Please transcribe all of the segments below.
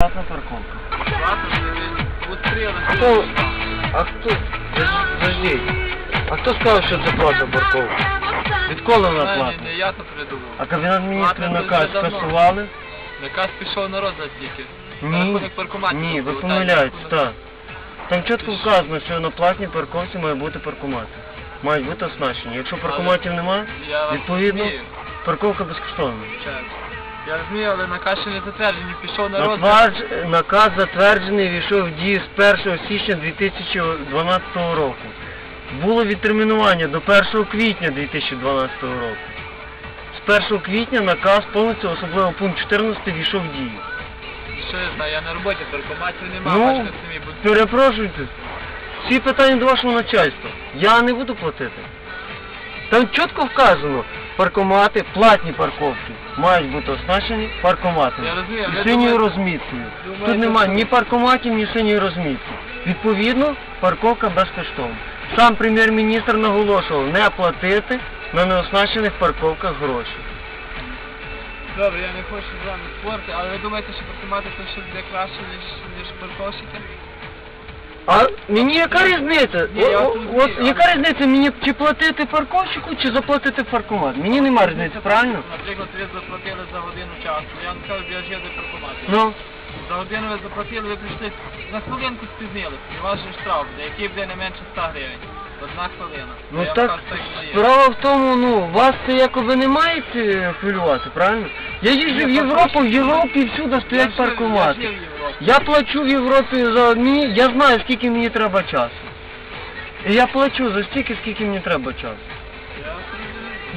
Платна парковка. Устріли. Хто? А хто? Подождіть. А хто сказав, що це платна парковка? Відколи вона платна? я то придумав. А кабінет міністрів Платна наказ дуже давно. скасували? Наказ пішов на розгляд тільки. Ні. Рахунок паркоматів. Ні, ви Лутають помиляєтесь, так. Там чітко вказано, що на платній парковці має бути паркомати. Мають бути оснащені. Якщо паркоматів немає, Я вас відповідно, розумію, парковка безкоштовна. чесно. Я розумію, але наказ ще не затверджений, пішов на розгляд. Натвердж- Наказ затверджений війшов в дію з 1 січня 2012 року. Було відтермінування до 1 квітня 2012 року. З 1 квітня наказ повністю, особливо пункт 14, війшов в дію. Що я знаю, я на роботі, паркоматів нема, Ну, бачите самі. бо- Перепрошуйте. Всі питання до вашого начальства. Я не буду платити. Там чітко вказано, паркомати, платні парковки мають бути оснащені паркоматами. Я розумію, І синьою розміткою. Тут немає ні паркоматів, ні синьої розмітки. Відповідно, парковка безкоштовна. Сам прем'єр-міністр наголошував не платити на неоснащених парковках гроші. Добре, я не хочу з вами спорти, але ви думаєте, що паркомати це ще буде краще, ніж, ніж парковщики? А мені яка різниця? Ні, я О- от о- От але- яка різниця мені чи платити парковщику, чи заплатити в паркомат? Мені нема різниці, правильно? Наприклад, ви заплатили за годину часу. Я вам кажу, я ж їду паркомати. Ну, За годину ви заплатили, ви прийшли на хвилинку спізнилися. І ваш же штраф, буде, який буде не менше 100 гривень. Одна хвилина. ну я вам так кажу, так воно є. справа в тому, ну, вас це якоби не маєте хвилювати, правильно? Я їжджу в Європу, в Європі всюди стоять паркомати. Я плачу в Європі за мені, я знаю, скільки мені треба часу. І я плачу за стільки, скільки мені треба часу.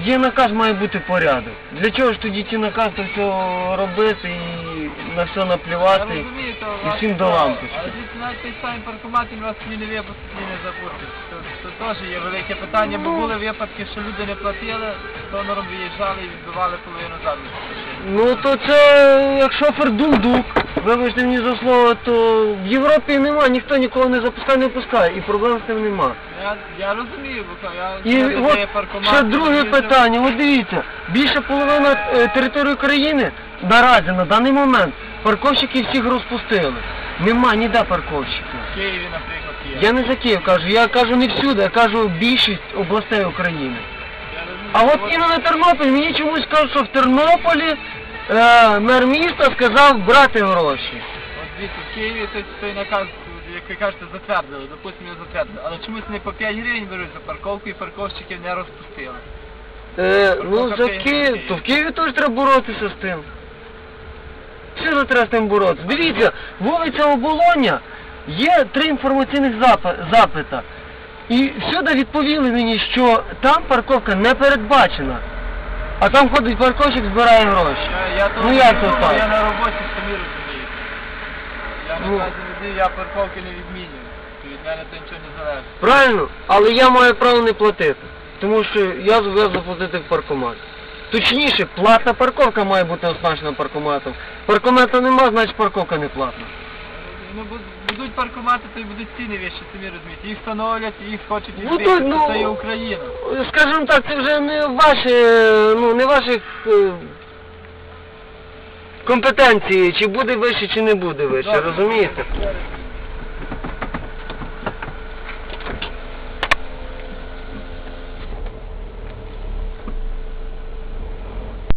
Є наказ, має бути порядок. Для чого ж тоді ті наказ то все робити і на все Я наплювати? і всім до лампочки. Але дивіться, навіть той самий паркомат, він вас ні не випустить, ні не запустить. Це, це теж є велике питання, бо Ну. були випадки, що люди не платили, донором виїжджали і відбивали половину задницю. Ну то це як шофер дундук. Вибачте мені за слово, то в Європі нема, ніхто нікого не запускає, не пускає, і проблем з тим нема. Я, я розумію, бо я І я от ще друге питання, от дивіться, більше половина е, території країни наразі на даний момент парковщики всіх розпустили. Нема ніде парковщиків. В Києві, наприклад, є. Я не за Київ кажу, я кажу не всюди, я кажу більшість областей України. А от іменно Тернопіль мені чомусь кажуть, що в Тернополі е, мер міста сказав брати гроші. От дивіться, в Києві той, той наказ, як ви кажете, затвердили, допустимо, його затвердили. Але чомусь не по 5 гривень беруть за парковку і парковщиків не розпустили. Е, ну за Київ, то в Києві теж треба боротися з тим. Всюди треба з тим боротися. Дивіться, вулиця Оболоня, є три інформаційних запи- запита. І всюди відповіли мені, що там парковка не передбачена. А там ходить парковщик, збирає гроші. Я, я Ну, як то так? Я на роботі самі розумієте. Я Ну. наказі веду, я парковки не відмінюю. Від мене то нічого не залежить. Правильно? Але я маю право не платити. Тому що я зобов'язаний заплатити в паркомат. Точніше, платна парковка має бути оснащена паркоматом. Паркомата нема, значить парковка не платна. Ну, бу- будуть паркувати, то й будуть ціни вищі, самі розумієте. Їх встановлять, їх хочуть Ну, відбити. то, ну, Це є Україна. Скажімо так, це вже не ваші, ну не ваших е, компетенції, чи буде вище, чи не буде вище, розумієте?